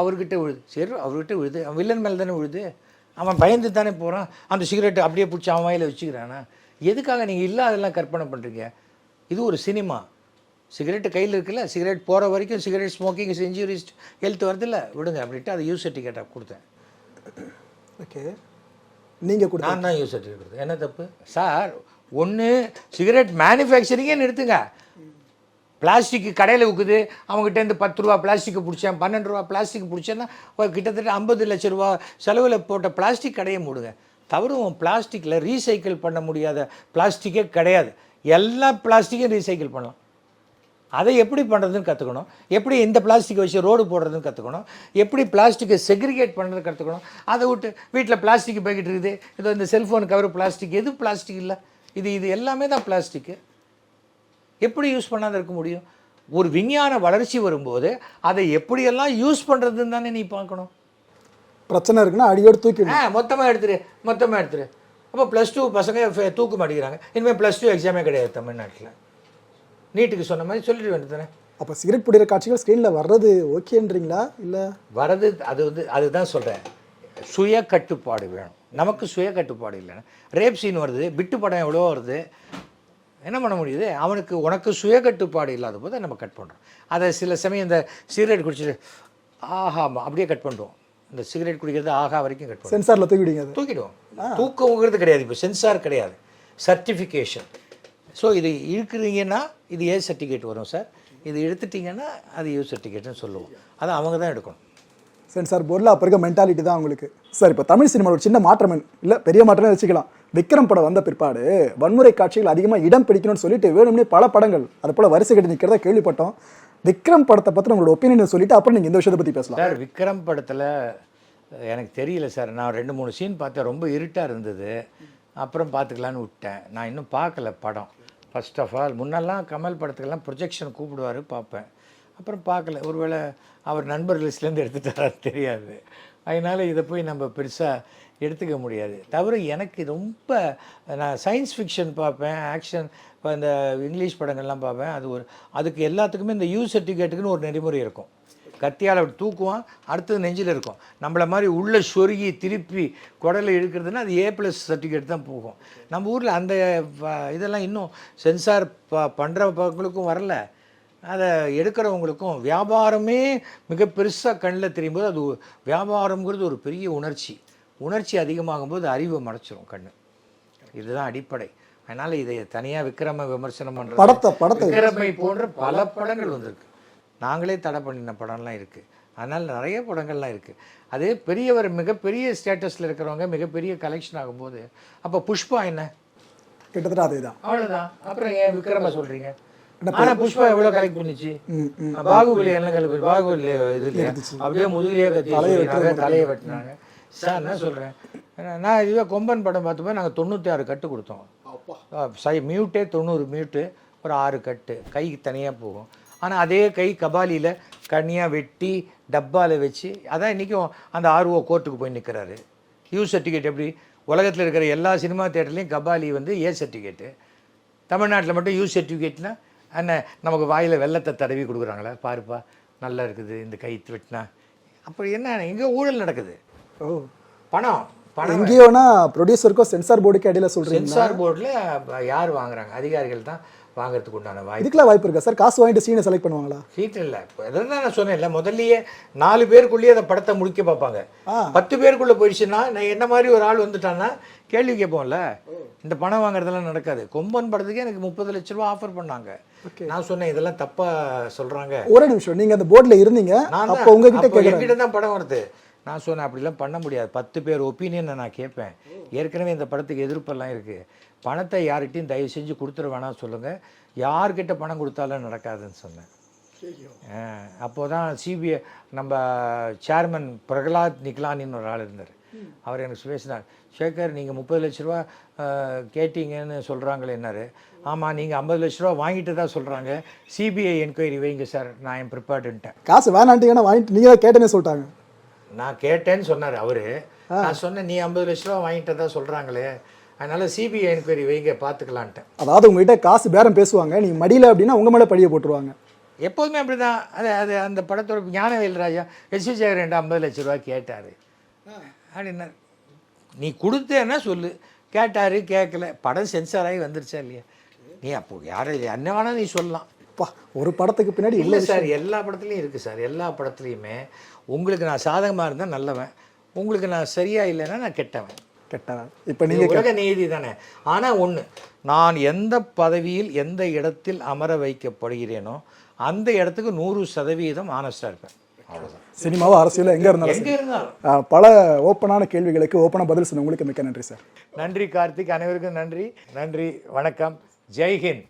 அவர்கிட்ட விழுது. சரி அவர்கிட்ட விழுது. அவன் வில்லன் மேலே தானே விழுது. அவன் பயந்து தானே போகிறான் அந்த சிகரெட்டை அப்படியே பிடிச்சி அவன் வாயில வச்சுக்கிறானா? எதுக்காக நீங்கள் இல்லாதெல்லாம் கற்பனை பண்ணுறீங்க இது ஒரு சினிமா சிகரெட்டு கையில் இருக்குல்ல சிகரெட் போகிற வரைக்கும் சிகரெட் ஸ்மோக்கிங் இன்ஜுரிஸ்ட் ஹெல்த் வருதுல்ல? விடுங்க அப்படின்ட்டு அதை யூஸ் சர்டிஃபிகேட்டாக கொடுத்தேன். ஓகே நீங்கள் கொடுத்த நான் தான் யூஸ் சர்டிஃபிகேட் என்ன தப்பு? சார் ஒன்று சிகரெட் மேனுஃபேக்சரிங்கே நிறுத்துங்க. பிளாஸ்டிக் கடையில் விற்குது அவங்ககிட்டேருந்து பத்து ரூபா பிளாஸ்டிக்கை பிடிச்சேன் பன்னெண்டு ரூபா பிளாஸ்டிக் பிடிச்சேன்னா கிட்டத்தட்ட ஐம்பது லட்ச ரூபா செலவில் போட்ட பிளாஸ்டிக் கடையை மூடுங்க. தவறும் பிளாஸ்டிக்கில் ரீசைக்கிள் பண்ண முடியாத பிளாஸ்டிக்கே கிடையாது. எல்லா பிளாஸ்டிக்கையும் ரீசைக்கிள் பண்ணலாம். அதை எப்படி பண்ணுறதுன்னு கற்றுக்கணும் எப்படி இந்த பிளாஸ்டிக்கை வச்சு ரோடு போடுறதுன்னு கற்றுக்கணும் எப்படி பிளாஸ்டிக்கை செக்ரிகேட் பண்ணுறது கற்றுக்கணும் அதை விட்டு வீட்டில் பிளாஸ்டிக் பாக்கெட் இருக்குது. இதோ இந்த செல்ஃபோன் கவர் பிளாஸ்டிக். எது பிளாஸ்டிக் இல்லை? இது இது எல்லாமே தான் பிளாஸ்டிக்கு. எப்படி யூஸ் பண்ணாத இருக்க முடியும்? ஒரு விஞ்ஞான வளர்ச்சி வரும்போது அதை எப்படியெல்லாம் யூஸ் பண்ணுறதுன்னு தானே நீ பார்க்கணும். பிரச்சனை இருக்குன்னா அடியோடு தூக்கி ஆ மொத்தமாக எடுத்துரு மொத்தமாக எடுத்துரு. அப்போ ப்ளஸ் டூ பசங்க தூக்க மாட்டேங்கிறாங்க. இனிமேல் ப்ளஸ் டூ எக்ஸாமே கிடையாது தமிழ்நாட்டில். நீட்டுக்கு சொன்ன மாதிரி சொல்லிட வேண்டியது தானே? அப்போ சிகரெட் பிடிக்கிற காட்சிகள் ஸ்க்ரீனில் வர்றது ஓகேன்றீங்களா இல்லை? வரது அது வந்து அதுதான் சொல்கிறேன் சுய கட்டுப்பாடு வேணும். நமக்கு சுய கட்டுப்பாடு இல்லைன்னா. ரேப் சீன் வருது பிட்டு படம் எவ்வளோ வருது. என்ன பண்ண முடியுது? அவனுக்கு உனக்கு சுய கட்டுப்பாடு இல்லாத போது நம்ம கட் பண்ணுறோம் அதை சில சமயம் இந்த சிகரெட் குடிச்சிட்டு ஆஹா அப்படியே கட் பண்ணுறோம் இந்த சிகரெட் குடிக்கிறது ஆஹா வரைக்கும் கட் பண்ணுறோம் சென்சாரில் தூக்கிவிடுங்க அது. தூக்கிடுவோம். தூக்கங்கிறது கிடையாது. இப்போ சென்சார் கிடையாது. சர்டிஃபிகேஷன் ஸோ இது இருக்கிறீங்கன்னா இது ஏ சர்டிஃபிகேட் வரும் சார் இது எடுத்துட்டீங்கன்னா அது யூ சர்டிஃபிகேட்னு சொல்லுவோம். அதை அவங்க தான் எடுக்கணும். சென்சார் போர்டில் அப்போ இருக்க மென்டாலிட்டி தான் உங்களுக்கு சார் இப்போ தமிழ் சினிமாவில் ஒரு சின்ன மாற்றம் இல்லை பெரிய மாற்றமே வச்சுக்கலாம். விக்ரம் படம் வந்த பிற்பாடு வன்முறை காட்சிகள் அதிகமாக இடம் பிடிக்கணும்னு சொல்லிட்டு வேணும்னே பல படங்கள் அது போல் வரிசை கட்டி நிற்கிறதா கேள்விப்பட்டோம். விக்ரம் படத்தை பற்றி உங்களோட ஒப்பீனியன் சொல்லிட்டு அப்புறம் நீங்கள் இந்த விஷயத்தை பற்றி பேசலாம். சார் விக்ரம் படத்தில் எனக்கு தெரியல சார் நான் ரெண்டு மூணு சீன் பார்த்தேன். ரொம்ப இருட்டாக இருந்தது. அப்புறம் பார்த்துக்கலான்னு விட்டேன். நான் இன்னும் பார்க்கல படம். ஃபர்ஸ்ட் ஆஃப் ஆல் முன்னெல்லாம் கமல் படத்துக்கெல்லாம் ப்ரொஜெக்ஷன் கூப்பிடுவார் பார்ப்பேன். அப்புறம் பார்க்கல. ஒருவேளை அவர் நண்பர் லிஸ்ட்லேருந்து எடுத்துட்டாரா தெரியாது. அதனால் இதை போய் நம்ம பெருசாக எடுத்துக்க முடியாது. தவிர எனக்கு ரொம்ப நான் சயின்ஸ் ஃபிக்ஷன் பார்ப்பேன் ஆக்ஷன் இப்போ இந்த இங்கிலீஷ் படங்கள்லாம் பார்ப்பேன். அது ஒரு அதுக்கு எல்லாத்துக்குமே இந்த யூ சர்டிஃபிகேட்டுக்குன்னு ஒரு நெறிமுறை இருக்கும். கத்தியால் அப்படி தூக்குவான் அடுத்தது நெஞ்சில் இருக்கும். நம்மள மாதிரி உள்ள சொருகி திருப்பி குடலை இழுக்கிறதுனா அது ஏ ப்ளஸ் சர்டிஃபிகேட் தான் போகும். நம்ம ஊரில் அந்த இதெல்லாம் இன்னும் சென்சார் ப பண்ணுறவங்களுக்கும் வரல. அதை எடுக்கிறவங்களுக்கும் வியாபாரமே மிக பெருசாக கண்ணில் தெரியும் போது அது வியாபாரம்ங்கிறது ஒரு பெரிய உணர்ச்சி. உணர்ச்சி அதிகமாகும் போது அறிவை மறைச்சிரும் கண்ணு. இதுதான் அடிப்படை. அதனால் இதை தனியாக விக்ரம விமர்சனம் பண்ணுறது படத்தை படத்தை. விக்ரமை போன்ற பல படங்கள் வந்திருக்கு. நாங்களே தடை பண்ணின படம்லாம் இருக்குது அதனால் நிறைய படங்கள்லாம் இருக்குது அதே பெரியவர் மிகப்பெரிய ஸ்டேட்டஸில் இருக்கிறவங்க மிகப்பெரிய கலெக்ஷன் ஆகும்போது அப்போ புஷ்பா என்ன? கிட்டத்தட்ட அதே தான் அவ்வளோதான் அப்புறம் ஏன் விக்ரம சொல்கிறீங்க ஆனா புஷ்பா எவ்வளோ கலெக்ட் பண்ணிச்சு? பாகுபலி என்ன கலெக்ட் பாகுபலி இது அப்படியே முதுகிலேயே கத்தி தலையை வெட்டினாங்க. சார் என்ன சொல்கிறேன் நான் இதுவே கொம்பன் படம் பார்த்தப்போ நாங்கள் தொண்ணூற்றி ஆறு கட்டு கொடுத்தோம் சை மியூட்டே தொண்ணூறு மியூட்டு ஒரு ஆறு கட்டு கை தனியாக போகும். ஆனால் அதே கை கபாலியில் கனியாக வெட்டி டப்பாவில் வச்சு அதான் இன்றைக்கும் அந்த ஆர்ஓ கோர்ட்டுக்கு போய் நிற்கிறாரு யூ சர்டிஃபிகேட் எப்படி? உலகத்தில் இருக்கிற எல்லா சினிமா தேட்டர்லேயும் கபாலி வந்து ஏ சர்டிஃபிகேட்டு தமிழ்நாட்டில் மட்டும் யூ சர்டிஃபிகேட்னா அண்ணன் நமக்கு வாயில் வெள்ளத்தை தடவி கொடுக்குறாங்களா? பாருப்பா நல்லா இருக்குது இந்த கை வெட்டினா. அப்படி என்ன? எங்கே ஊழல் நடக்குது. ஓ. பணம் பணம் எங்கேயோனா ப்ரொடியூசருக்கும் சென்சார் போர்டுக்கு இடையில சொல்றீங்க சென்சார் போர்டில் யார் வாங்குறாங்க? அதிகாரிகள் தான். வாங்குறதுக்கு உண்டான வாய்ப்பு. இதுக்கெல்லாம் வாய்ப்பு இருக்கா? சார் காசு வாங்கிட்டு சீனை செலக்ட் பண்ணுவாங்களா? சீட் இல்லை. அதான் நான் சொன்னேன்ல முதல்லயே நாலு பேருக்குள்ளேயே அந்த படத்தை முடிக்க பார்ப்பாங்க. பத்து பேருக்குள்ள போயிடுச்சுன்னா நான் என்ன மாதிரி ஒரு ஆள் வந்துட்டான்னா கேள்வி கேட்போம்ல. இந்த பணம் வாங்குறதெல்லாம் நடக்காது. கொம்பன் படத்துக்கு எனக்கு முப்பது லட்ச ரூபா ஆஃபர் பண்ணாங்க. நான் சொன்னேன் இதெல்லாம் தப்பா சொல்றாங்க. ஒரே நிமிஷம். நீங்க அந்த போர்டுல இருந்தீங்க. நான் அப்போ உங்ககிட்ட தான் படம் வருது. நான் சொன்னேன் அப்படிலாம் பண்ண முடியாது. பத்து பேர் ஒப்பீனியனை நான் கேட்பேன். ஏற்கனவே இந்த படத்துக்கு எதிர்ப்பெல்லாம் இருக்குது பணத்தை யார்கிட்டையும் தயவு செஞ்சு கொடுத்துட வேணாம் சொல்லுங்கள் யார்கிட்ட பணம் கொடுத்தாலும் நடக்காதுன்னு சொன்னேன். அப்போ தான் சிபிஐ நம்ம சேர்மன் பிரகலாத் நிக்லானின்னு ஒரு ஆள் இருந்தார். அவர் எனக்கு பேசினார் சேகர் நீங்கள் முப்பது லட்ச ரூபா கேட்டீங்கன்னு சொல்கிறாங்களே என்னாரு? ஆமாம் நீங்கள் ஐம்பது லட்ச ரூபா வாங்கிட்டு தான் சொல்கிறாங்க சிபிஐ என்கொயரி வைங்க சார். நான் என் ப்ரிப்பேர்டுன்ட்டேன் காசு வேணான்ட்டீங்கன்னா வாங்கிட்டு நீங்க தான் கேட்டேனே சொல்லிட்டாங்க. நான் கேட்டேன்னு சொன்னார் அவரு. நான் சொன்னேன் நீ ஐம்பது லட்ச ரூபா வாங்கிட்டதா சொல்கிறாங்களே அதனால சிபிஐ என்கொயரி வைங்க பார்த்துக்கலான்ட்டேன் அதாவது உங்ககிட்ட காசு பேரம் பேசுவாங்க நீங்க மடியில அப்படின்னா உங்க மேல பழிய போட்டுருவாங்க. எப்போதுமே அப்படி தான் அது அது அந்த படத்தோட ஞானவேல் ராஜா எஸ் வி சேகரன் ஐம்பது லட்ச ரூபா கேட்டார். அப்படின்னாரு நீ கொடுத்தேன்னா சொல்லு. கேட்டார் கேட்கல படம் சென்சார் ஆகி வந்துருச்சா இல்லையா? நீ அப்போ யாரை என்ன வேணா நீ சொல்லலாம். அப்பா ஒரு படத்துக்கு பின்னாடி இல்லை சார் எல்லா படத்துலையும் இருக்குது சார். எல்லா படத்துலையுமே உங்களுக்கு நான் சாதகமாக இருந்தால் நல்லவன். உங்களுக்கு நான் சரியா இல்லைன்னா நான் கெட்டவன். கெட்டவன். இப்போ இது நீங்க உலக நீதி தானே. ஆனால் ஒன்று நான் எந்த பதவியில் எந்த இடத்தில் அமர வைக்கப்படுகிறேனோ அந்த இடத்துக்கு நூறு சதவீதம் ஆனஸ்டாக இருப்பேன். அவ்வளோதான் சினிமாவோ அரசியலோ எங்க இருந்தாலும். எங்கே பல ஓப்பனான கேள்விகளுக்கு ஓப்பனாக பதில் சொன்ன உங்களுக்கு மிக்க நன்றி சார். நன்றி கார்த்திக். அனைவருக்கும் நன்றி. நன்றி வணக்கம். ஜெய்ஹிந்த்